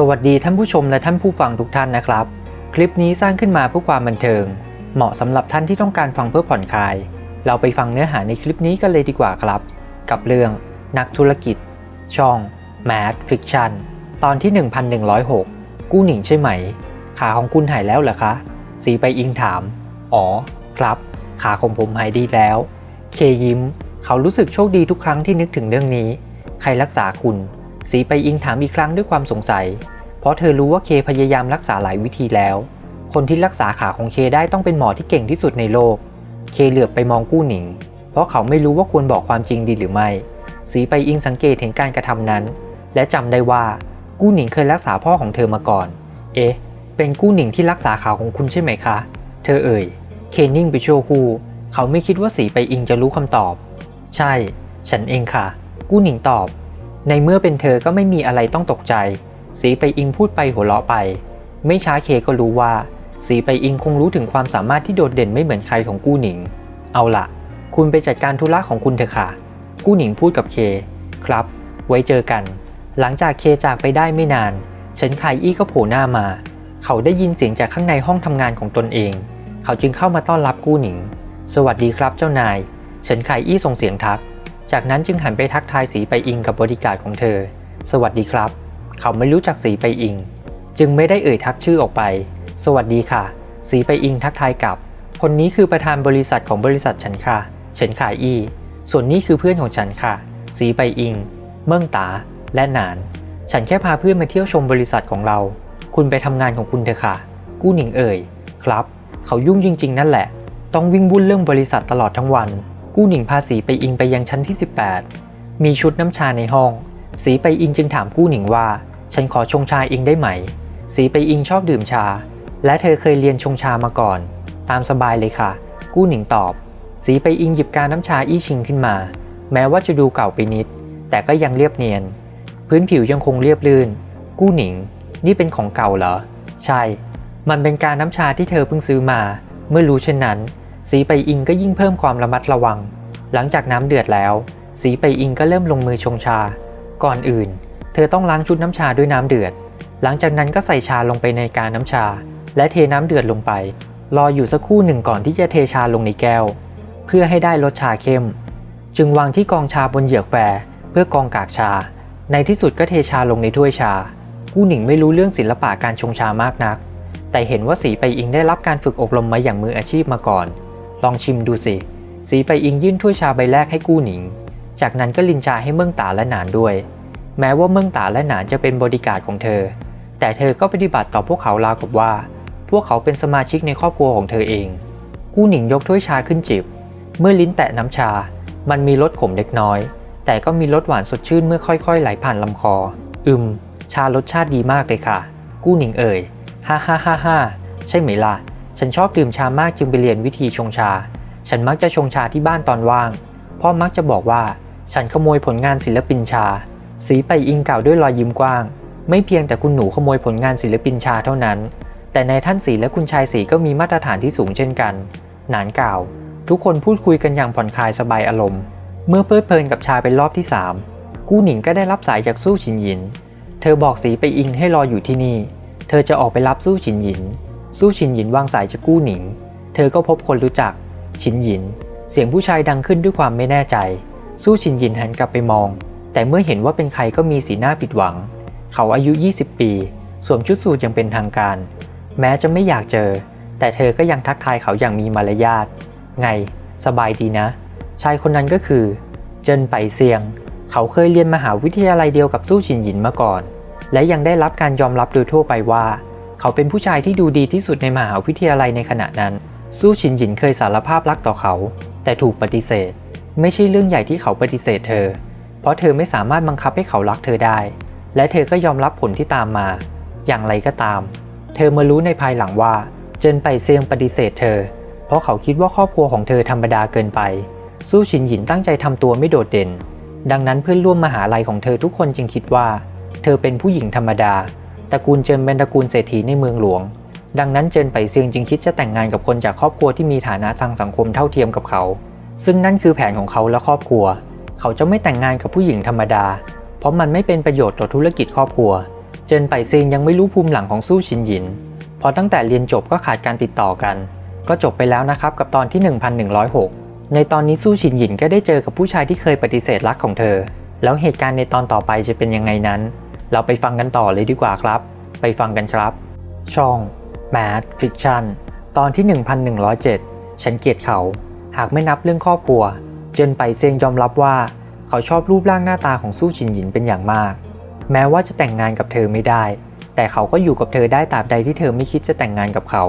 สวัสดีท่านผู้ชมและท่านผู้ฟังทุกท่านนะครับ คลิปนี้สร้างขึ้นมาเพื่อความบันเทิง เหมาะสำหรับท่านที่ต้องการฟังเพื่อผ่อนคลาย เราไปฟังเนื้อหาในคลิปนี้กันเลยดีกว่าครับ กับเรื่องนักธุรกิจ ช่อง Mad Fiction ตอนที่ 1106 กู้หนิงใช่ไหม ขาของคุณหายแล้วเหรอคะ สีไปอิงถาม อ๋อ ครับ ขาของผมหายดีแล้ว เคยิ้ม เขารู้สึกโชคดีทุกครั้งที่นึกถึงเรื่องนี้ ใครรักษาคุณ สีไปอิงถามอีกครั้งด้วยความสงสัย เพราะเธอรู้ว่าเคพยายามรักษาหลายวิธีแล้ว คนที่รักษาขาของเคได้ต้องเป็นหมอที่เก่งที่สุดในโลก เคเหลือบไปมองกู้หนิง เพราะเขาไม่รู้ว่าควรบอกความจริงดีหรือไม่ สีไปอิงสังเกตเห็นการกระทำนั้น และจำได้ว่ากู้หนิงเคยรักษาพ่อของเธอมาก่อน เอ๊ะ เป็นกู้หนิงที่รักษาขาของคุณใช่ไหมคะ เธอเอ่ย เคนิ่งไปชั่วคู่เขาไม่คิดว่าสีไปอิงจะรู้คำตอบ ใช่ ฉันเองค่ะ กู้หนิงตอบ ในเมื่อเป็นเธอก็ไม่มีอะไรต้องตกใจ สีไปอิงพูดไปหัวเราะไป ไม่ช้าเคก็รู้ว่า สีไปอิงคงรู้ถึงความสามารถที่โดดเด่นไม่เหมือนใครของกู้หนิง เอาละคุณไปจัดการธุระของคุณเถอะค่ะ กู้หนิงพูดกับเค ครับ ไว้เจอกัน หลังจากเคจากไปได้ไม่นานเฉินไคอี้ก็โผล่หน้ามา เขาได้ยินเสียงจากข้างในห้องทำงานของตนเอง เขาจึงเข้ามาต้อนรับกู้หนิง สวัสดีครับเจ้านายเฉินไคอี้ส่งเสียงทัก จากนั้นจึงหันไปทักทายสีไปอิงกับบริการของเธอ สวัสดีครับ เขาไม่รู้จักสีไปอิง จึงไม่ได้เอ่ยทักชื่อออกไป สวัสดีค่ะ สีไปอิงทักทายกลับ คนนี้คือประธานบริษัทของบริษัทฉันค่ะเฉินขายอี้ ส่วนนี้คือเพื่อนของฉันค่ะ สีไปอิง เมิ่งตา และหนาน ฉันแค่พาเพื่อนมาเที่ยวชมบริษัทของเรา คุณไปทำงานของคุณเถอะค่ะ กู้หนิงเอ่ย ครับ เขายุ่งจริง ๆ นั่นแหละ ต้องวิ่งวุ่นเรื่องบริษัทตลอดทั้งวัน กู้หนิงพาสีไปอิงไปยังชั้นที่ 18 มีชุดน้ำชาในห้อง สีไปอิงจึงถามกู้หนิงว่า ฉันขอชงชาเองได้ไหม สีไปอิงชอบดื่มชา และเธอเคยเรียนชงชามาก่อน ตามสบายเลยค่ะ กู้หนิงตอบ สีไปอิงหยิบการน้ำชาอี้ชิงขึ้นมา แม้ว่าจะดูเก่าไปนิด แต่ก็ยังเรียบเนียน พื้นผิวยังคงเรียบลื่น กู้หนิง นี่เป็นของเก่าเหรอ ใช่ มันเป็นการน้ำชาที่เธอเพิ่งซื้อมา เมื่อรู้เช่นนั้น สีไปอิงก็ยิ่งเพิ่มความระมัดระวัง หลังจากน้ำเดือดแล้ว สีไปอิงก็เริ่มลงมือชงชา ก่อนอื่น เธอต้องล้างชุดน้ำชาด้วยน้ำเดือด หลังจากนั้นก็ใส่ชาลงไปในกาน้ำชา และเทน้ำเดือดลงไป รออยู่สักครู่หนึ่งก่อนที่จะเทชาลงในแก้ว เพื่อให้ได้รสชาเข้ม จึงวางที่กองชาบนเหยือกแฟเพื่อกองกากชา ในที่สุดก็เทชาลงในถ้วยชา กู้หนิงไม่รู้เรื่องศิลปะการชงชามากนัก แต่เห็นว่าสีไปอิงได้รับการฝึกอบรมมาอย่างมืออาชีพมาก่อน ลองชิมดูสิ สีไปอิงยื่นถ้วยชาใบแรกให้กู้หนิง จากนั้นก็ลินชาให้เมืองตาและหนานด้วย แม้ว่าเมืองตาและหนานจะเป็นบริการของเธอ แต่เธอก็ปฏิบัติต่อพวกเขาราวกับว่า พวกเขาเป็นสมาชิกในครอบครัวของเธอเอง กู้หนิงยกถ้วยชาขึ้นจิบ เมื่อลิ้นแตะน้ำชา มันมีรสขมเล็กน้อย แต่ก็มีรสหวานสดชื่นเมื่อค่อยๆ ไหลผ่านลำคออึมชารสชาติดีมากเลยค่ะ กู้หนิงเอ่ย ฮ่าฮ่าฮ่าฮ่าใช่ไหมล่ะ ฉันชอบดื่มชามากจึงไปเรียนวิธีชงชา ฉันมักจะชงชาที่บ้านตอนว่าง พ่อมักจะบอกว่า ฉันขโมยผลงานศิลปินชา สีไปอิงกล่าวด้วยรอยยิ้มกว้าง ไม่เพียงแต่คุณหนูขโมยผลงานศิลปินชาเท่านั้น แต่ในท่านสีและคุณชายสีก็มีมาตรฐานที่สูงเช่นกัน หนานกล่าว ทุกคนพูดคุยกันอย่างผ่อนคลายสบายอารมณ์ เมื่อเพลิดเพลินกับชาเป็นรอบที่ 3 กู้หนิงก็ได้รับสายจากสู้ฉินหยิน เธอบอกสีไปอิงให้รออยู่ที่นี่ เธอจะออกไปรับสู้ฉินหยิน สู้ฉินหยินวางสายจากกู้หนิง เธอก็พบคนรู้จัก ฉินหยิน เสียงผู้ชายดังขึ้นด้วยความไม่แน่ใจ สู้ฉินหยินหันกลับไปมอง แต่เมื่อเห็นว่าเป็นใครก็มีสีหน้าผิดหวัง เขาอายุ 20 ปี สวมชุดสูทอย่างเป็นทางการ แม้จะไม่อยากเจอ แต่เธอก็ยังทักทายเขาอย่างมีมารยาท ไง สบายดีนะ ชายคนนั้นก็คือ เจินไปเซียง เขาเคยเรียนมหาวิทยาลัยเดียวกับสู้ฉินหยินมาก่อน และยังได้รับการยอมรับโดยทั่วไปว่า เขาเป็นผู้ชายที่ดูดีที่สุดในมหาวิทยาลัยในขณะนั้น สู้ฉินหยินเคยสารภาพรักต่อเขา แต่ถูกปฏิเสธ ไม่ใช่เรื่องใหญ่ที่เขาปฏิเสธเธอ เพราะเธอไม่สามารถบังคับให้เขารักเธอได้ และเธอก็ยอมรับผลที่ตามมา อย่างไรก็ตาม เธอมารู้ในภายหลังว่า เจินไปเซียงปฏิเสธเธอ เพราะเขาคิดว่าครอบครัวของเธอธรรมดาเกินไป สู้ฉินหยินตั้งใจทำตัวไม่โดดเด่น ดังนั้นเพื่อนร่วมมหาลัยของเธอทุกคนจึงคิดว่า เธอเป็นผู้หญิงธรรมดา ตระกูลเจินเป็นตระกูลเศรษฐีในเมืองหลวง ดังนั้นเจินไปเซียงจึงคิดจะแต่งงานกับคนจากครอบครัวที่มีฐานะทางสังคมเท่าเทียมกับเขา ซึ่งนั่นคือแผนของเขาและครอบครัว เขาจะไม่แต่งงานกับผู้หญิงธรรมดา เพราะมันไม่เป็นประโยชน์ต่อธุรกิจครอบครัว เจินไปเซิงยังไม่รู้ภูมิหลังของสู้ชินหยินเพราะตั้งแต่เรียนจบก็ขาดการติดต่อกัน ก็จบไปแล้วนะครับกับตอนที่ 1106 ในตอนนี้สู้ชินหยินก็ได้เจอกับผู้ชายที่เคยปฏิเสธรักของเธอ แล้วเหตุการณ์ในตอนต่อไปจะเป็นยังไงนั้น เราไปฟังกันต่อเลยดีกว่าครับ ไปฟังกันครับ ช่อง Mad Fiction ตอนที่ 1107 ฉันเกลียดเขา หากไม่นับเรื่องครอบครัว เจินไปเซียงยอมรับว่า เขาชอบรูปร่างหน้าตาของสู้ชินหยินเป็นอย่างมาก แม้ว่าจะแต่งงานกับเธอไม่ได้ แต่เขาก็อยู่กับเธอได้ตราบใดที่เธอไม่คิดจะแต่งงานกับเขา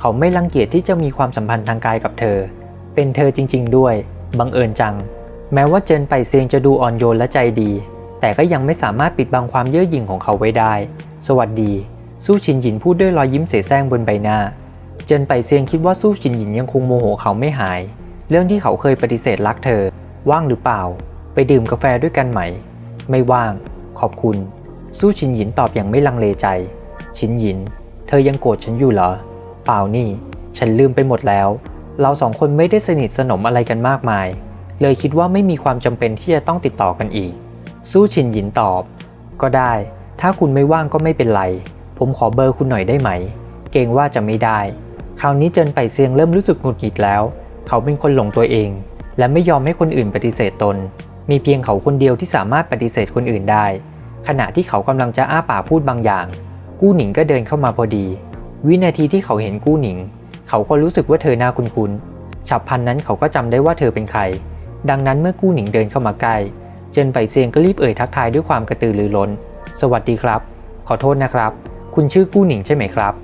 เขาไม่รังเกียจที่จะมีความสัมพันธ์ทางกายกับเธอ เป็นเธอจริง ๆ ด้วย บังเอิญจัง แม้ว่าเจินไปเซียงจะดูอ่อนโยนและใจดี แต่ก็ยังไม่สามารถปิดบังความเย่อหยิ่งของเขาไว้ได้ สวัสดี สู้ชินหยินพูดด้วยรอยยิ้มเสแสร้งบนใบหน้า เจินไปเซียงคิดว่าสู้ชินหยินยังคงโมโหเขาไม่หาย เรื่องที่เขาเคยปฏิเสธรักเธอ ว่างหรือเปล่า ไปดื่มกาแฟด้วยกันไหม ไม่ว่าง ขอบคุณ สู้ชินหยินตอบอย่างไม่ลังเลใจ ชินหยิน เธอยังโกรธฉันอยู่เหรอ เปล่านี่ ฉันลืมไปหมดแล้ว เราสองคนไม่ได้สนิทสนมอะไรกันมากมาย เลยคิดว่าไม่มีความจำเป็นที่จะต้องติดต่อกันอีก สู้ชินหยินตอบ ก็ได้ ถ้าคุณไม่ว่างก็ไม่เป็นไร ผมขอเบอร์คุณหน่อยได้ไหม เกรงว่าจะไม่ได้ คราวนี้เจินไปเซียงเริ่มรู้สึกหงุดหงิดแล้ว เขาเป็นคนหลงตัวเอง และไม่ยอมให้คนอื่นปฏิเสธตน มีเพียงเขาคนเดียวที่สามารถปฏิเสธคนอื่นได้ ขณะที่เขากำลังจะอ้าปากพูดบางอย่าง กู้หนิงก็เดินเข้ามาพอดี วินาทีที่เขาเห็นกู้หนิง เขาก็รู้สึกว่าเธอหน่าคุ้นๆฉับพลันนั้นเขาก็จำได้ว่าเธอเป็นใคร ดังนั้นเมื่อกู้หนิงเดินเข้ามาใกล้ เจนไปเซียงก็รีบเอ่ยทักทายด้วยความกระตือรือร้น สวัสดีครับ ขอโทษนะครับ คุณชื่อกู้หนิงใช่ไหมครับ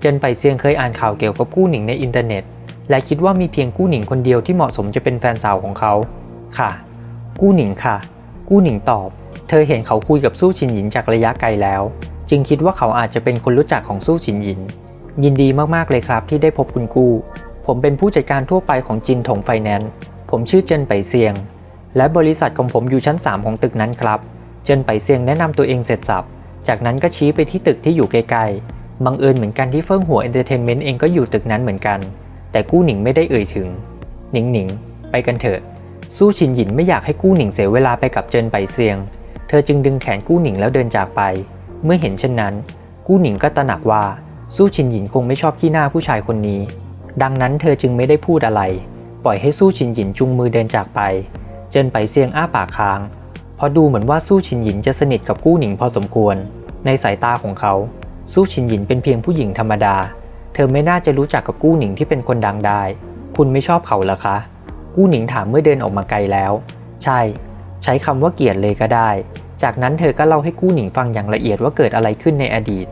เจนไปเซียงเคยอ่านข่าวเกี่ยวกับกู้หนิงในอินเทอร์เน็ต และคิดว่ามีเพียงกู้หนิงคนเดียวที่เหมาะสมจะเป็นแฟนสาวของเขา ค่ะ กู้หนิงค่ะ กู้หนิงตอบ เธอเห็นเขาคุยกับสู้ชินหยินจากระยะไกลแล้ว จึงคิดว่าเขาอาจจะเป็นคนรู้จักของสู้ชินหยิน ยินดีมากๆเลยครับที่ได้พบคุณกู้ ผมเป็นผู้จัดการทั่วไปของจินถงไฟแนนซ์ ผมชื่อเจนไปเซียง และบริษัทของผมอยู่ชั้น 3 ของตึกนั้นครับ เจินไปเซียงแนะนำตัวเองเสร็จสับ จากนั้นก็ชี้ไปที่ตึกที่อยู่ใกลๆ บังเอิญเหมือนกันที่เฟิ่งหัวเอนเตอร์เทนเมนต์เองก็อยู่ตึกนั้นเหมือนกัน แต่กู้หนิงไม่ได้เอ่ยถึง หนิงหนิง ไปกันเถอะ สู้ชินหยินไม่อยากให้กู้หนิงเสียเวลาไปกับเจินไปเซียง เธอจึงดึงแขนกู้หนิงแล้วเดินจากไป เมื่อเห็นเช่นนั้น กู้หนิงก็ตระหนักว่าสู้ชินหยินคงไม่ชอบขี้หน้าผู้ชายคนนี้ ดังนั้นเธอจึงไม่ได้พูดอะไร ปล่อยให้สู้ชินหยินจุงมือเดินจากไป เจินไปเซียงอ้าปากค้างเพราะดูเหมือนว่าสู้ชินหยินจะสนิทกับกู้หนิงพอสมควร ในสายตาของเขา สู้ชินหยินเป็นเพียงผู้หญิงธรรมดา เธอไม่น่าจะรู้จักกับกู้หนิงที่เป็นคนดังได้ คุณไม่ชอบเขาเหรอคะ กู้หนิงถามเมื่อเดินออกมาไกลแล้ว ใช่ ใช้คำว่าเกลียดเลยก็ได้ จากนั้นเธอก็เล่าให้กู้หนิงฟังอย่างละเอียดว่าเกิดอะไรขึ้นในอดีต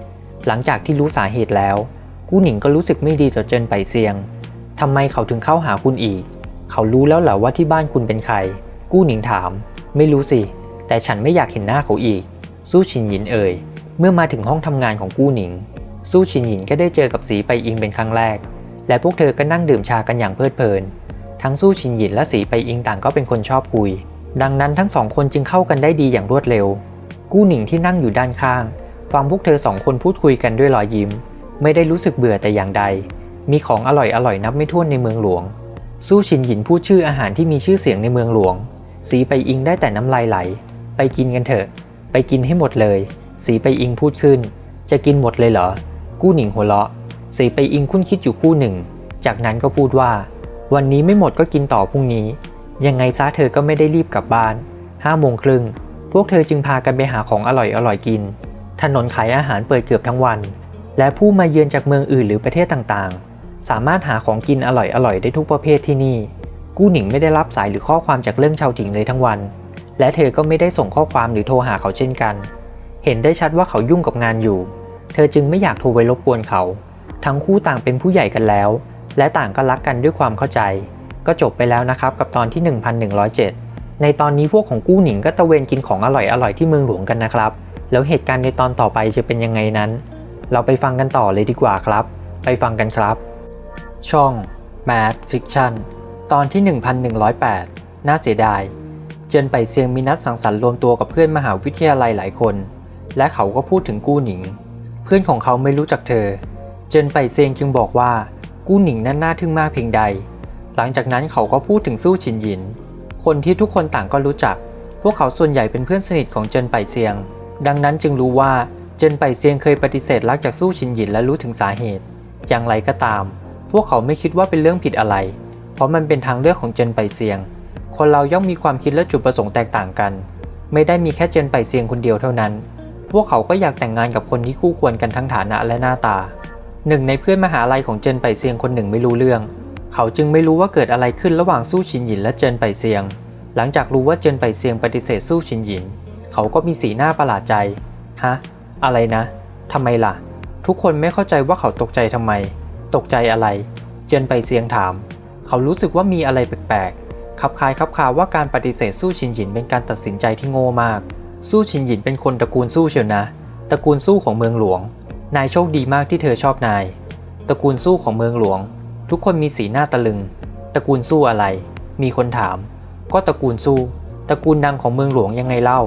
หลังจากที่รู้สาเหตุแล้ว กู้หนิงก็รู้สึกไม่ดีต่อเจินไปเซียงทำไมเขาถึงเข้าหาคุณอีก เขารู้แล้วเหรอว่าที่บ้านคุณเป็นใคร กู้หนิงถาม ไม่รู้สิ แต่ฉันไม่อยากเห็นหน้าเขาอีก สู้ชินหยินเอ่ย เมื่อมาถึงห้องทำงานของกู้หนิง สู้ชินหยินก็ได้เจอกับสีไปอิงเป็นครั้งแรก และพวกเธอก็นั่งดื่มชากันอย่างเพลิดเพลิน ทั้งสู้ชินหยินและสีไปอิงต่างก็เป็นคนชอบคุย ดังนั้นทั้งสองคนจึงเข้ากันได้ดีอย่างรวดเร็ว กู้หนิงที่นั่งอยู่ด้านข้าง ฟังพวกเธอสองคนพูดคุยกันด้วยรอยยิ้ม ไม่ได้รู้สึกเบื่อแต่อย่างใด มีของอร่อยอร่อยนับไม่ถ้วนในเมืองหลวง สู้ชินหยินพูดชื่ออาหารที่มีชื่อเสียงในเมืองหลวง สีไปอิงได้แต่น้ำลายไหล ไปกินกันเถอะ ไปกินให้หมดเลย สีไปอิงพูดขึ้น จะกินหมดเลยเหรอ กู้หนิงหัวเราะ สีไปอิงคุ้นคิดอยู่คู่หนึ่ง จากนั้นก็พูดว่า วันนี้ไม่หมดก็กินต่อพรุ่งนี้ ยังไงซะเธอก็ไม่ได้รีบกลับบ้านห้าโมงครึ่งพวกเธอจึงพากันไปหาของอร่อยอร่อยกิน ถนนขายอาหารเปิดเกือบทั้งวัน และผู้มาเยือนจากเมืองอื่นหรือประเทศต่างๆ สามารถหาของกินอร่อยอร่อยได้ทุกประเภทที่นี่ กู้หนิงไม่ได้รับสายหรือข้อความจากเรื่องชาวถิงเลยทั้งวัน และเธอก็ไม่ได้ส่งข้อความหรือโทรหาเขาเช่นกัน เห็นได้ชัดว่าเขายุ่งกับงานอยู่ เธอจึงไม่อยากโทรไปรบกวนเขา ทั้งคู่ต่างเป็นผู้ใหญ่กันแล้ว และต่างก็รักกันด้วยความเข้าใจ ก็จบไปแล้วนะครับกับตอนที่ 1107 ในตอนนี้พวกของกู้หนิงก็ตะเวนกินของอร่อยๆที่เมืองหลวงกันนะครับ แล้วเหตุการณ์ในตอนต่อไปจะเป็นยังไงนั้น เราไปฟังกันต่อเลยดีกว่าครับ ไปฟังกันครับ ช่อง Mad Fiction ตอนที่ 1108 น่าเสียดาย เจินไปเซียงมีนัดสังสรรค์รวมตัวกับเพื่อนมหาวิทยาลัยหลายคน และเขาก็พูดถึงกู้หนิง เพื่อนของเขาไม่รู้จักเธอ เจินไปเซียงจึงบอกว่า กู้หนิงนั้นน่าทึ่งมากเพียงใด หลังจากนั้นเขาก็พูดถึงสู้ชินหยิน คนที่ทุกคนต่างก็รู้จัก พวกเขาส่วนใหญ่เป็นเพื่อนสนิทของเจินไปเซียง ดังนั้นจึงรู้ว่าเจินไปเซียงเคยปฏิเสธรักจากสู้ชินหยินและรู้ถึงสาเหตุ อย่างไรก็ตาม วกเขาไม่คิดว่าเป็นเรื่องผิดอะไร เพราะมันเป็นทางเลือกของเจนไปเซียง คนเราย่อมมีความคิดและจุดประสงค์แตกต่างกัน ไม่ได้มีแค่เจนไปเซียงคนเดียวเท่านั้น พวกเขาก็อยากแต่งงานกับคนที่คู่ควรกันทั้งฐานะและหน้าตา หนึ่งในเพื่อนมหาลัยของเจนไปเซียงคนหนึ่งไม่รู้เรื่อง เขาจึงไม่รู้ว่าเกิดอะไรขึ้นระหว่างสู้ชินหยินและเจนไปเซียง หลังจากรู้ว่าเจนไปเซียงปฏิเสธสู้ชินหยิน เขาก็มีสีหน้าประหลาดใจ ฮะ อะไรนะทำไมล่ะ ทุกคนไม่เข้าใจว่าเขาตกใจทำไม ตกใจอะไร เจนไปเซียงถาม เขารู้สึกว่ามีอะไรแปลกๆขับคายขับคาว่าการปฏิเสธสู้ชินหยินเป็นการตัดสินใจที่โง่มาก สู้ชินหยินเป็นคนตระกูลสู้เชียวนะ ตระกูลสู้ของเมืองหลวง นายโชคดีมากที่เธอชอบนาย ตระกูลสู้ของเมืองหลวง ทุกคนมีสีหน้าตะลึง ตระกูลสู้อะไร มีคนถาม ก็ตระกูลสู้ ตระกูลดังของเมืองหลวงยังไงเล่า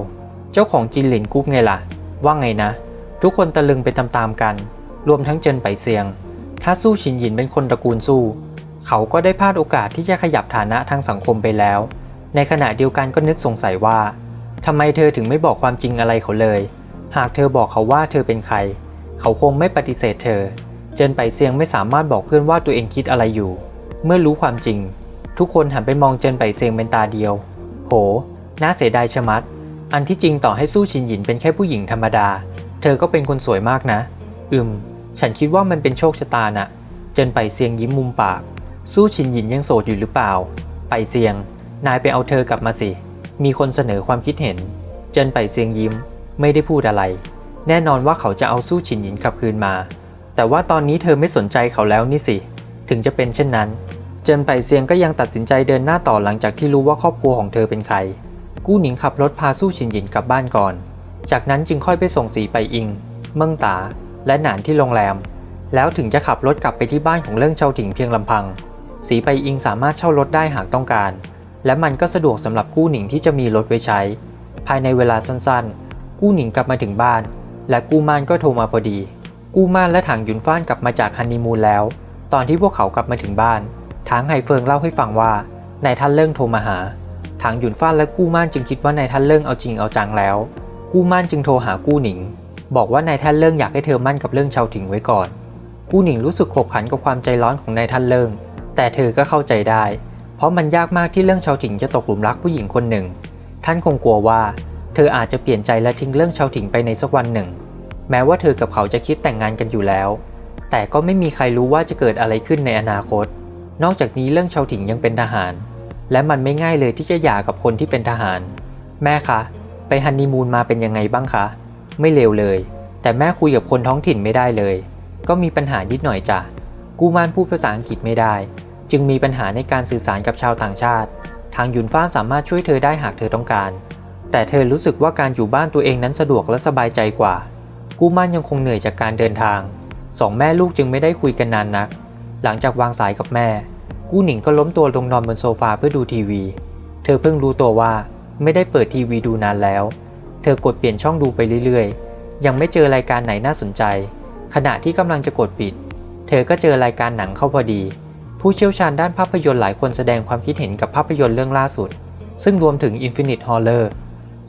เจ้าของจินหลินกรุ๊ปไงล่ะ ว่าไงนะ ทุกคนตะลึงไปตามๆกัน รวมทั้งเจินไปเซียง ถ้าสู้ชินหยินเป็นคนตระกูลสู้ เขาก็ได้พลาดโอกาสที่จะขยับฐานะทางสังคมไปแล้ว ในขณะเดียวกันก็นึกสงสัยว่าทำไมเธอถึงไม่บอกความจริงอะไรเขาเลย หากเธอบอกเขาว่าเธอเป็นใคร เขาคงไม่ปฏิเสธเธอ เจินไปเซียงไม่สามารถบอกเพื่อนว่าตัวเองคิดอะไรอยู่ เมื่อรู้ความจริง ทุกคนหันไปมองเจินไปเซียงเป็นตาเดียว โห น่าเสียดายชะมัด อันที่จริงต่อให้สู้ชินหยินเป็นแค่ผู้หญิงธรรมดา เธอก็เป็นคนสวยมากนะ อืม ฉันคิดว่ามันเป็นโชคชะตาน่ะเจินไปเซียงยิ้มมุมปาก สู้ชินหยินยังโสดอยู่หรือเปล่า ไปเซียง นายไปเอาเธอกลับมาสิ มีคนเสนอความคิดเห็น เจินไปเซียงยิ้ม ไม่ได้พูดอะไร แน่นอนว่าเขาจะเอาสู้ชินหยินกลับคืนมา แต่ว่าตอนนี้เธอไม่สนใจเขาแล้วนี่สิ ถึงจะเป็นเช่นนั้น เจินไปเซียงก็ยังตัดสินใจเดินหน้าต่อหลังจากที่รู้ว่าครอบครัวของเธอเป็นใคร กู้หนิงขับรถพาสู้ชินหยินกลับบ้านก่อน จากนั้นจึงค่อยไปส่งสีไปอิง เมิ่งตา และหนานที่โรงแรม แล้วถึงจะขับรถกลับไปที่บ้านของเรื่องเชาถิงเพียงลำพัง สีไปอิงสามารถเช่ารถได้หากต้องการ และมันก็สะดวกสำหรับกู้หนิงที่จะมีรถไว้ใช้ ภายในเวลาสั้นๆ กู้หนิงกลับมาถึงบ้าน และกู้ม่านก็โทรมาพอดี กู้ม่านและถังหยุนฟ้านกลับมาจากฮันนีมูนแล้ว ตอนที่พวกเขากลับมาถึงบ้านทางไฮเฟิงเล่าให้ฟังว่านายท่านเลิ่งโทรมาหาทางหยุนฟ้านและกู้ม่านจึงคิดว่านายท่านเลิ่งเอาจริงเอาจังแล้ว กู้ม่านจึงโทรหากู้หนิง บอกว่านายท่านเลิงอยากให้เธอมั่นกับเรื่องชาวถิงไว้ก่อนกู้หนิงรู้สึกขบขันกับความใจร้อนของนายท่านเลิง แต่เธอก็เข้าใจได้ เพราะมันยากมากที่เรื่องชาวถิงจะตกหลุมรักผู้หญิงคนหนึ่ง ท่านคงกลัวว่าเธออาจจะเปลี่ยนใจและทิ้งเรื่องชาวถิงไปในสักวันหนึ่ง แม้ว่าเธอกับเขาจะคิดแต่งงานกันอยู่แล้ว แต่ก็ไม่มีใครรู้ว่าจะเกิดอะไรขึ้นในอนาคต นอกจากนี้เรื่องชาวถิงยังเป็นทหาร และมันไม่ง่ายเลยที่จะหย่ากับคนที่เป็นทหาร แม่คะ ไปฮันนีมูนมาเป็นยังไงบ้างคะ ไม่เลวเลย แต่แม่คุยกับคนท้องถิ่นไม่ได้เลย ก็มีปัญหานิดหน่อยจ้ะกูมานพูดภาษาอังกฤษไม่ได้ จึงมีปัญหาในการสื่อสารกับชาวต่างชาติ ทางยุนฟ้านสามารถช่วยเธอได้หากเธอต้องการ แต่เธอรู้สึกว่าการอยู่บ้านตัวเองนั้นสะดวกและสบายใจกว่า กูมานยังคงเหนื่อยจากการเดินทางสองแม่ลูกจึงไม่ได้คุยกันนานนัก หลังจากวางสายกับแม่ กู้หนิงก็ล้มตัวลงนอนบนโซฟาเพื่อดูทีวี เธอเพิ่งรู้ตัวว่าไม่ได้เปิดทีวีดูนานแล้ว ธอกดเปลี่ยนช่องดูไปเรื่อยๆ ยังไม่เจอรายการไหนน่าสนใจ ขณะที่กำลังจะกดปิด เธอก็เจอรายการหนังเข้าพอดี ผู้เชี่ยวชาญด้านภาพยนตร์หลายคนแสดงความคิดเห็นกับภาพยนตร์เรื่องล่าสุด ซึ่งรวมถึง Infinite Horror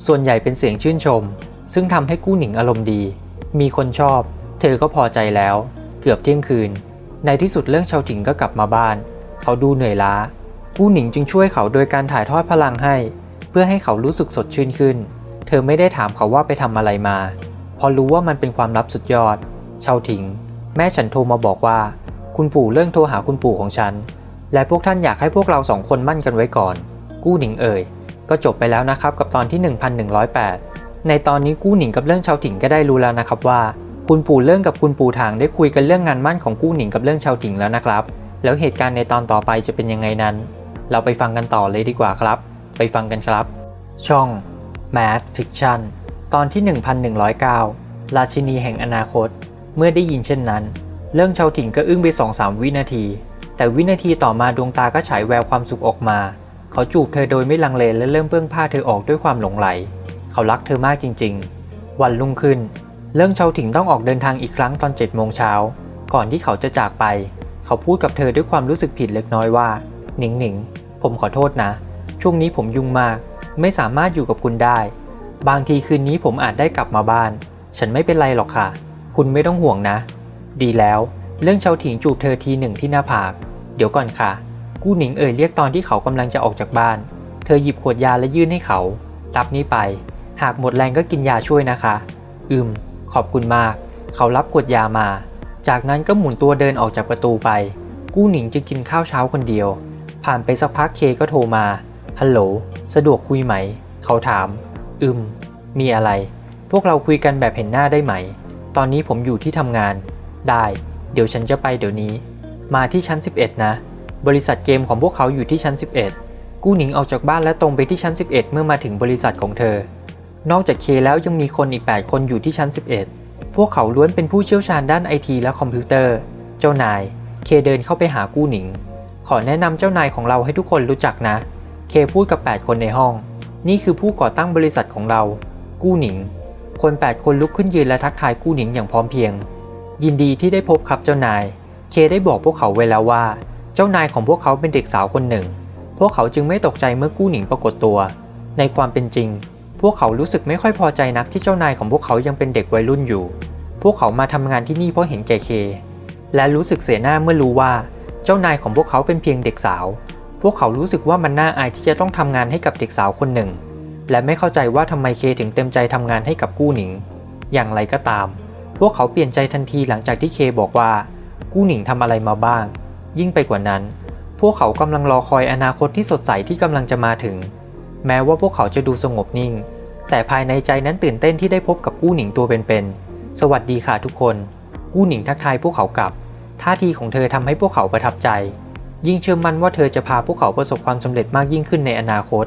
ส่วนใหญ่เป็นเสียงชื่นชม ซึ่งทำให้กู้หนิงอารมณ์ดี มีคนชอบ เธอก็พอใจแล้ว เกือบเที่ยงคืน ในที่สุดเรื่องชาวถิงก็กลับมาบ้าน เขาดูเหนื่อยล้า กู้หนิงจึงช่วยเขาโดยการถ่ายทอดพลังให้ เพื่อให้เขารู้สึกสดชื่นขึ้น เธอไม่ได้ถามเขาว่าไปทำอะไรมาพราะรู้ว่ามันเป็นความลับสุดยอดชาวถิง แม่ฉันโทรมาบอกว่า คุณปู่เรื่องโทรหาคุณปู่ของฉัน และพวกท่านอยากให้พวกเราสองคนมั่นกันไว้ก่อน กู้หนิงเอ่ย ก็จบไปแล้วนะครับกับตอนที่ 1108 ในตอนนี้กู้หนิงกับเรื่องชาวถิงก็ได้รู้แล้วนะครับว่า คุณปู่เรื่องกับคุณปู่ถางได้คุยกันเรื่องงานมั่นของกู้หนิงกับเรื่องชาวถิงแล้วนะครับ แล้วเหตุการณ์ในตอนต่อไปจะเป็นยังไงนั้น เราไปฟังกันต่อเลยดีกว่าครับ ไปฟังกันครับ ช่อง Mad Fiction ตอนที่ 1109 ราชินีแห่งอนาคต เมื่อได้ยินเช่นนั้น เรื่องชาวถิ่งก็อึ้งไปสองสามวินาที แต่วินาทีต่อมาดวงตาก็ฉายแววความสุขออกมา เขาจูบเธอโดยไม่ลังเลและเริ่มเปื้องผ้าเธอออกด้วยความหลงไหล เขารักเธอมากจริง ๆ วันรุ่งขึ้น เรื่องชาวถิ่งต้องออกเดินทางอีกครั้งตอน7จ็ดโมงเช้า ก่อนที่เขาจะจากไป เขาพูดกับเธอด้วยความรู้สึกผิดเล็กน้อยว่า หนิงหนิงผมขอโทษนะ ช่วงนี้ผมยุ่งมาก ไม่สามารถอยู่กับคุณได้ บางทีคืนนี้ผมอาจได้กลับมาบ้าน ฉันไม่เป็นไรหรอกค่ะ คุณไม่ต้องห่วงนะ ดีแล้ว เรื่องเชาถิงจูบเธอทีหนึ่งที่หน้าผาก เดี๋ยวก่อนค่ะ กู้หนิงเอ่ยเรียกตอนที่เขากำลังจะออกจากบ้าน เธอหยิบขวดยาและยื่นให้เขา รับนี่ไป หากหมดแรงก็กินยาช่วยนะคะ อืม ขอบคุณมาก เขารับขวดยามา จากนั้นก็หมุนตัวเดินออกจากประตูไป กู้หนิงจึงกินข้าวเช้าคนเดียว ผ่านไปสักพักเคก็โทรมา ฮัลโหล สะดวกคุยไหม เขาถาม อืม มีอะไร พวกเราคุยกันแบบเห็นหน้าได้ไหม ตอนนี้ผมอยู่ที่ทำงาน ได้ เดี๋ยวฉันจะไปเดี๋ยวนี้ มาที่ชั้น 11 นะ บริษัทเกมของพวกเขาอยู่ที่ชั้น 11 กู้หนิงออกจากบ้านและตรงไปที่ชั้น 11 เมื่อมาถึงบริษัทของเธอ นอกจากเคแล้วยังมีคนอีก 8 คนอยู่ที่ชั้น 11 พวกเขาล้วนเป็นผู้เชี่ยวชาญด้านไอทีและคอมพิวเตอร์ เจ้านาย เคเดินเข้าไปหากู้หนิง ขอแนะนำเจ้านายของเราให้ทุกคนรู้จักนะ เคพูดกับ 8 คนในห้อง นี่คือผู้ก่อตั้งบริษัทของเรา กู้หนิง คน 8 คนลุกขึ้นยืนและทักทายกู้หนิงอย่างพร้อมเพรียง ยินดีที่ได้พบครับเจ้านาย เคได้บอกพวกเขาไว้แล้วว่า เจ้านายของพวกเขาเป็นเด็กสาวคนหนึ่ง พวกเขาจึงไม่ตกใจเมื่อกู้หนิงปรากฏตัว ในความเป็นจริง พวกเขารู้สึกไม่ค่อยพอใจนักที่เจ้านายของพวกเขายังเป็นเด็กวัยรุ่นอยู่ พวกเขามาทำงานที่นี่เพราะเห็นแก่เค และรู้สึกเสียหน้าเมื่อรู้ว่า เจ้านายของพวกเขาเป็นเพียงเด็กสาว พวกเขารู้สึกว่ามันน่าอายที่จะต้องทำงานให้กับเด็กสาวคนหนึ่ง และไม่เข้าใจว่าทำไมเคถึงเต็มใจทำงานให้กับกู้หนิง อย่างไรก็ตาม พวกเขาเปลี่ยนใจทันทีหลังจากที่เคบอกว่า กู้หนิงทำอะไรมาบ้าง ยิ่งไปกว่านั้น พวกเขากำลังรอคอยอนาคตที่สดใสที่กำลังจะมาถึง แม้ว่าพวกเขาจะดูสงบนิ่ง แต่ภายในใจนั้นตื่นเต้นที่ได้พบกับกู้หนิงตัวเป็นๆสวัสดีค่ะทุกคน กู้หนิงทักทายพวกเขากลับท่าทีของเธอทำให้พวกเขาประทับใจ ยิ่งเชื่อมั่นว่าเธอจะพาพวกเขาประสบความสำเร็จมากยิ่งขึ้นในอนาคต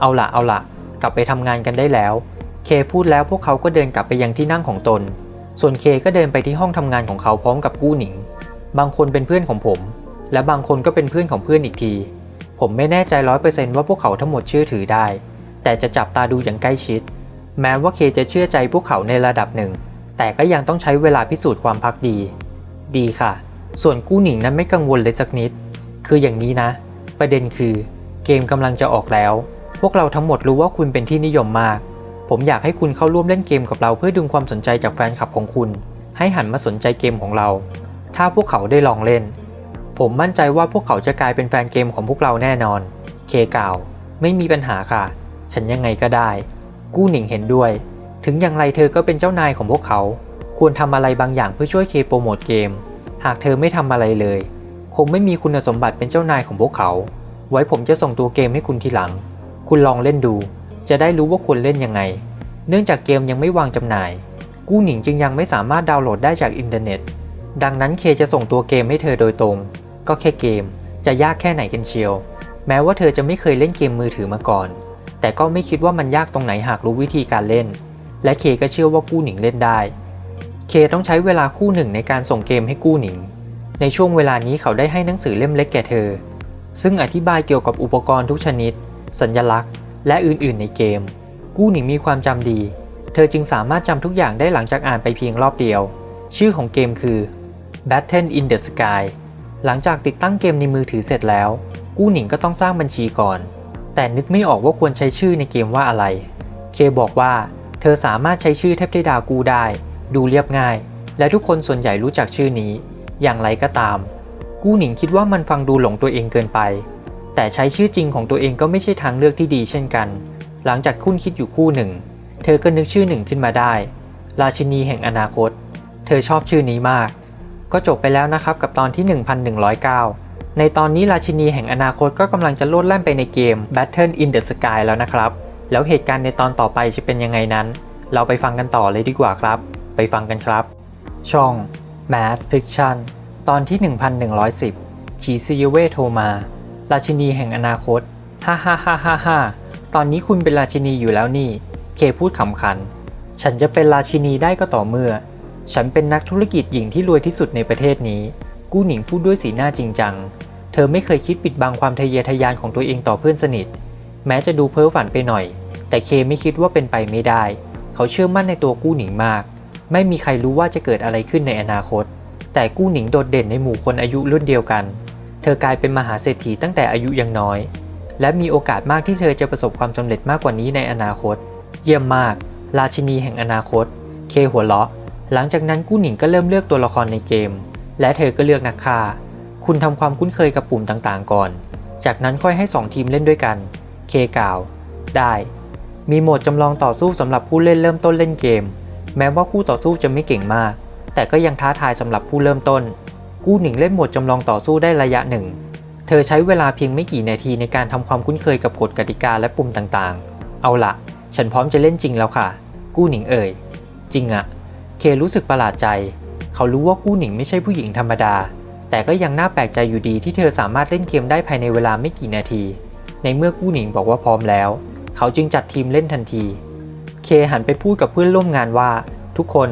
เอาละเอาละกลับไปทำงานกันได้แล้ว เคพูดแล้วพวกเขาก็เดินกลับไปยังที่นั่งของตน ส่วนเคก็เดินไปที่ห้องทำงานของเขาพร้อมกับกู้หนิง บางคนเป็นเพื่อนของผม และบางคนก็เป็นเพื่อนของเพื่อนอีกที ผมไม่แน่ใจร้อยเปอร์เซนต์ว่าพวกเขาทั้งหมดเชื่อถือได้ แต่จะจับตาดูอย่างใกล้ชิด แม้ว่าเคจะเชื่อใจพวกเขาในระดับหนึ่ง แต่ก็ยังต้องใช้เวลาพิสูจน์ความพักดี ดีค่ะ ส่วนกู้หนิงนั้นไม่กังวลเลยสักนิด คืออย่างนี้นะ ประเด็นคือ เกมกำลังจะออกแล้ว พวกเราทั้งหมดรู้ว่าคุณเป็นที่นิยมมาก ผมอยากให้คุณเข้าร่วมเล่นเกมกับเราเพื่อดึงความสนใจจากแฟนคลับของคุณ ให้หันมาสนใจเกมของเรา ถ้าพวกเขาได้ลองเล่น ผมมั่นใจว่าพวกเขาจะกลายเป็นแฟนเกมของพวกเราแน่นอน เคกล่าว ไม่มีปัญหาค่ะ ฉันยังไงก็ได้ กู้หนิงเห็นด้วย ถึงอย่างไรเธอก็เป็นเจ้านายของพวกเขา ควรทำอะไรบางอย่างเพื่อช่วยเคโปรโมทเกม หากเธอไม่ทำอะไรเลย คงไม่มีคุณสมบัติเป็นเจ้านายของพวกเขา ไว้ผมจะส่งตัวเกมให้คุณทีหลัง คุณลองเล่นดู จะได้รู้ว่าควรเล่นยังไง เนื่องจากเกมยังไม่วางจำหน่าย กู้หนิงจึงยังไม่สามารถดาวน์โหลดได้จากอินเทอร์เน็ต ดังนั้นเคจะส่งตัวเกมให้เธอโดยตรง ก็แค่เกม จะยากแค่ไหนกันเชียว แม้ว่าเธอจะไม่เคยเล่นเกมมือถือมาก่อน แต่ก็ไม่คิดว่ามันยากตรงไหนหากรู้วิธีการเล่น และเคก็เชื่อว่ากู้หนิงเล่นได้ เคต้องใช้เวลาคู่หนึ่งในการส่งเกมให้กู้หนิง ในช่วงเวลานี้เขาได้ให้หนังสือเล่มเล็กแก่เธอ ซึ่งอธิบายเกี่ยวกับอุปกรณ์ทุกชนิด สัญลักษณ์ และอื่นๆ ในเกม กู้หนิงมีความจำดี เธอจึงสามารถจำทุกอย่างได้หลังจากอ่านไปเพียงรอบเดียว ชื่อของเกมคือ Battle in the Sky หลังจากติดตั้งเกมในมือถือเสร็จแล้ว กู้หนิงก็ต้องสร้างบัญชีก่อน แต่นึกไม่ออกว่าควรใช้ชื่อในเกมว่าอะไร เคบอกว่า เธอสามารถใช้ชื่อเทพธิดากูได้ ดูเรียบง่าย และทุกคนส่วนใหญ่รู้จักชื่อนี้ อย่างไรก็ตาม กู้หนิงคิดว่ามันฟังดูหลงตัวเองเกินไป แต่ใช้ชื่อจริงของตัวเองก็ไม่ใช่ทางเลือกที่ดีเช่นกัน หลังจากคุ้นคิดอยู่คู่หนึ่ง เธอก็นึกชื่อหนึ่งขึ้นมาได้ ราชินีแห่งอนาคต เธอชอบชื่อนี้มาก ก็จบไปแล้วนะครับกับตอนที่ 1109 ในตอนนี้ราชินีแห่งอนาคตก็กำลังจะโลดแล่นไปในเกม Battle in the Sky แล้วนะครับ แล้วเหตุการณ์ในตอนต่อไปจะเป็นยังไงนั้น เราไปฟังกันต่อเลยดีกว่าครับ ไปฟังกันครับ ช่อง Mad Fiction ตอนที่ 1110 ชีซีเวโทมา ราชินีแห่งอนาคต ฮ่าฮ่าฮ่าฮ่าฮ่าตอนนี้คุณเป็นราชินีอยู่แล้วนี่ เคพูดขำขัน ฉันจะเป็นราชินีได้ก็ต่อเมื่อ ฉันเป็นนักธุรกิจหญิงที่รวยที่สุดในประเทศนี้ กู้หนิงพูดด้วยสีหน้าจริงจัง เธอไม่เคยคิดปิดบังความทะเยอทะยานของตัวเองต่อเพื่อนสนิท แม้จะดูเพ้อฝันไปหน่อย แต่เคไม่คิดว่าเป็นไปไม่ได้ เขาเชื่อมั่นในตัวกู้หนิงมาก ไม่มีใครรู้ว่าจะเกิดอะไรขึ้นในอนาคต แต่กู้หนิงโดดเด่นในหมู่คนอายุรุ่นเดียวกัน เธอกลายเป็นมหาเศรษฐีตั้งแต่อายุยังน้อย และมีโอกาสมากที่เธอจะประสบความสำเร็จมากกว่านี้ในอนาคต เยี่ยมมาก ราชินีแห่งอนาคต เคหัวเราะ หลังจากนั้นกู้หนิงก็เริ่มเลือกตัวละครในเกม และเธอก็เลือกนักฆ่า คุณทำความคุ้นเคยกับปุ่มต่างๆ ก่อน จากนั้นค่อยให้ 2 ทีมเล่นด้วยกัน เคกล่าว ได้ มีโหมดจำลองต่อสู้สำหรับผู้เล่นเริ่มต้นเล่นเกม แม้ว่าคู่ต่อสู้จะไม่เก่งมาก แต่ก็ยังท้าทายสำหรับผู้เริ่มต้น กู้หนิงเล่นโหมดจำลองต่อสู้ได้ระยะหนึ่ง เธอใช้เวลาเพียงไม่กี่นาทีในการทำความคุ้นเคยกับกฎกติกาและปุ่มต่างๆ เอาละฉันพร้อมจะเล่นจริงแล้วค่ะ กู้หนิงเอ่ย จริงอะเครู้สึกประหลาดใจ เขารู้ว่ากู้หนิงไม่ใช่ผู้หญิงธรรมดา แต่ก็ยังน่าแปลกใจอยู่ดีที่เธอสามารถเล่นเกมได้ภายในเวลาไม่กี่นาที ในเมื่อกู้หนิงบอกว่าพร้อมแล้ว เขาจึงจัดทีมเล่นทันที เคหันไปพูดกับเพื่อนร่วมงานว่า ทุกคน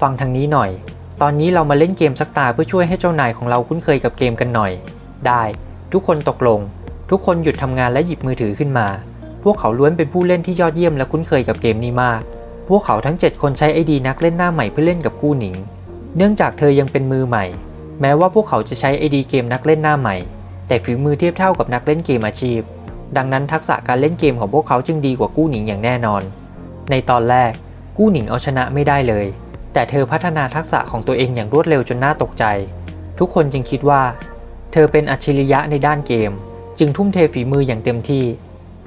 ฟังทางนี้หน่อย ตอนนี้เรามาเล่นเกมสักตาเพื่อช่วยให้เจ้านายของเราคุ้นเคยกับเกมกันหน่อย ได้ ทุกคนตกลง ทุกคนหยุดทำงานและหยิบมือถือขึ้นมา พวกเขาล้วนเป็นผู้เล่นที่ยอดเยี่ยมและคุ้นเคยกับเกมนี้มาก พวกเขาทั้ง 7 คนใช้ไอดีนักเล่นหน้าใหม่เพื่อเล่นกับกู้หนิง เนื่องจากเธอยังเป็นมือใหม่ แม้ว่าพวกเขาจะใช้ไอดีเกมนักเล่นหน้าใหม่ แต่ฝีมือเทียบเท่ากับนักเล่นเกมอาชีพ ดังนั้นทักษะการเล่นเกมของพวกเขาจึงดีกว่ากู้หนิงอย่างแน่นอน ในตอนแรก กู้หนิงเอาชนะไม่ได้เลย แต่เธอพัฒนาทักษะของตัวเองอย่างรวดเร็วจนน่าตกใจ ทุกคนจึงคิดว่า เธอเป็นอัจฉริยะในด้านเกม จึงทุ่มเทฝีมืออย่างเต็มที่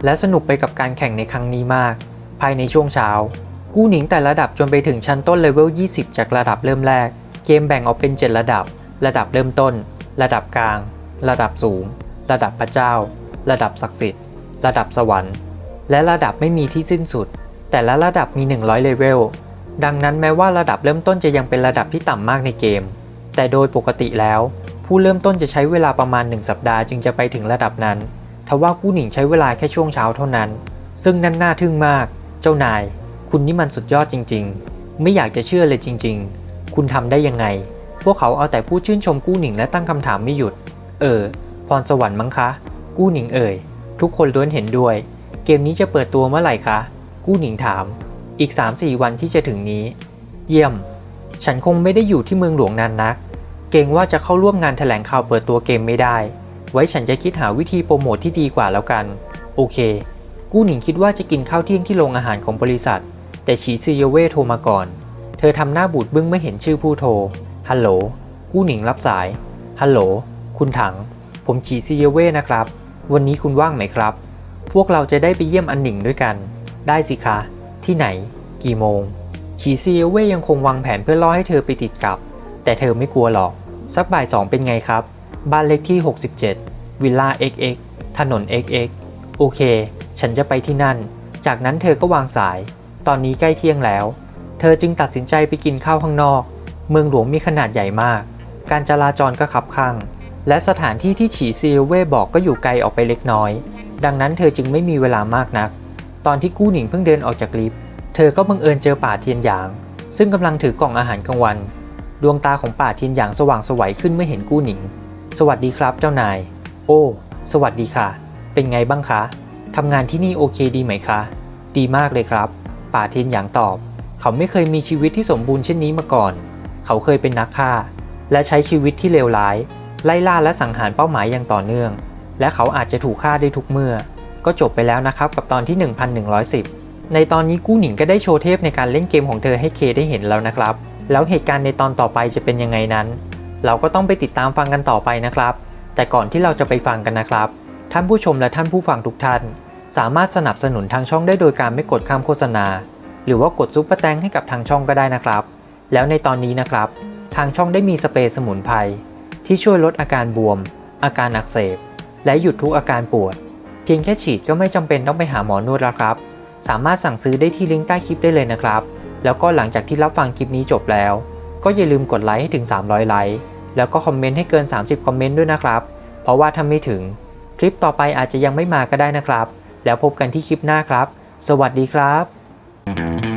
และสนุกไปกับการแข่งในครั้งนี้มาก ภายในช่วงเช้า กู้หนิงแต่ระดับจนไปถึงชั้นต้นเลเวล 20 จากระดับเริ่มแรก เกมแบ่งออกเป็น 7 ระดับ ระดับเริ่มต้น ระดับกลาง ระดับสูง ระดับพระเจ้า ระดับศักดิ์สิทธิ์ ระดับสวรรค์ และระดับไม่มีที่สิ้นสุด แต่ละระดับมี 100 เลเวล ดังนั้นแม้ว่าระดับเริ่มต้นจะยังเป็นระดับที่ต่ำมากในเกม แต่โดยปกติแล้ว ผู้เริ่มต้นจะใช้เวลาประมาณ 1 สัปดาห์จึงจะไปถึงระดับนั้น ทว่ากู้หนิงใช้เวลาแค่ช่วงเช้าเท่านั้น ซึ่งนั่นน่าทึ่งมาก เจ้านาย คุณนี่มันสุดยอดจริง ๆ ไม่อยากจะเชื่อเลยจริง ๆ คุณทำได้ยังไง พวกเขาเอาแต่พูดชื่นชมกู้หนิงและตั้งคำถามไม่หยุด เออ พรสวรรค์มั้งคะ กู้หนิงเอ่ย ทุกคนล้วนเห็นด้วย เกมนี้จะเปิดตัวเมื่อไหร่คะ กู้หนิงถาม อีก 3-4 วันที่จะถึงนี้ เยี่ยม ฉันคงไม่ได้อยู่ที่เมืองหลวงนานนัก เกรงว่าจะเข้าร่วมงานแถลงข่าวเปิดตัวเกมไม่ได้ ไว้ฉันจะคิดหาวิธีโปรโมทที่ดีกว่าแล้วกัน โอเค กู้หนิงคิดว่าจะกินข้าวเที่ยงที่โรงอาหารของบริษัท แต่ฉีซีเยเว่โทรมาก่อน เธอทำหน้าบูดบึ้งเมื่อเห็นชื่อผู้โทร ฮัลโหล กู้หนิงรับสาย ฮัลโหล คุณถัง ผมฉีซีเยเว่นะครับ วันนี้คุณว่างไหมครับ พวกเราจะได้ไปเยี่ยมอันหนิงด้วยกัน ได้สิคะ ที่ไหน กี่โมงฉีซีเยเว่ยังคงวางแผนเพื่อล่อให้เธอไปติดกับ แต่เธอไม่กลัวหรอก สักบ่ายสองเป็นไงครับ บ้านเลขที่ 67 วิลล่า XX ถนน XX โอเค ฉันจะไปที่นั่น จากนั้นเธอก็วางสาย ตอนนี้ใกล้เที่ยงแล้ว เธอจึงตัดสินใจไปกินข้าวข้างนอก เมืองหลวงมีขนาดใหญ่มาก การจราจรก็ขับข้างและสถานที่ที่ฉีซีเว่บอกก็อยู่ไกลออกไปเล็กน้อย ดังนั้นเธอจึงไม่มีเวลามากนัก ตอนที่กู้หนิงเพิ่งเดินออกจากลิฟต์ เธอก็บังเอิญเจอป่าเทียนหยาง ซึ่งกำลังถือกล่องอาหารกลางวัน ดวงตาของป่าเทียนหยางสว่างสวัยขึ้นเมื่อเห็นกู้หนิง สวัสดีครับเจ้านาย โอ้ สวัสดีค่ะ เป็นไงบ้างคะทำงานที่นี่โอเคดีไหมคะ ดีมากเลยครับ ป่าเทียนหยางตอบ เขาไม่เคยมีชีวิตที่สมบูรณ์เช่นนี้มาก่อน เขาเคยเป็นนักฆ่า และใช้ชีวิตที่เลวร้าย ไล่ล่าและสังหารเป้าหมายอย่างต่อเนื่อง และเขาอาจจะถูกฆ่าได้ทุกเมื่อ ก็จบไปแล้วนะครับกับตอนที่ 1110 ในตอนนี้กู้หนิงก็ได้โชว์เทพในการเล่นเกมของเธอให้เคได้เห็นแล้วนะครับ แล้วเหตุการณ์ในตอนต่อไปจะเป็นยังไงนั้น เราก็ต้องไปติดตามฟังกันต่อไปนะครับ แต่ก่อนที่เราจะไปฟังกันนะครับ ท่านผู้ชมและท่านผู้ฟังทุกท่าน สามารถสนับสนุนทางช่องได้โดยการไม่กดข้ามโฆษณา หรือว่ากดซุปเปอร์แตงให้กับทางช่องก็ได้นะครับ แล้วในตอนนี้นะครับ ทางช่องได้มีสเปรย์สมุนไพรที่ช่วยลดอาการบวม อาการอักเสบ และหยุดทุกอาการปวด พียงแค่ฉีดก็ไม่จำเป็นต้องไปหาหมอนวดแล้วครับ สามารถสั่งซื้อได้ที่ลิงก์ใต้คลิปได้เลยนะครับ แล้วก็หลังจากที่รับฟังคลิปนี้จบแล้ว ก็อย่าลืมกดไลค์ให้ถึง 300 ไลค์ แล้วก็คอมเมนต์ให้เกิน 30 คอมเมนต์ด้วยนะครับ เพราะว่าถ้าไม่ถึง คลิปต่อไปอาจจะยังไม่มาก็ได้นะครับ แล้วพบกันที่คลิปหน้าครับ สวัสดีครับ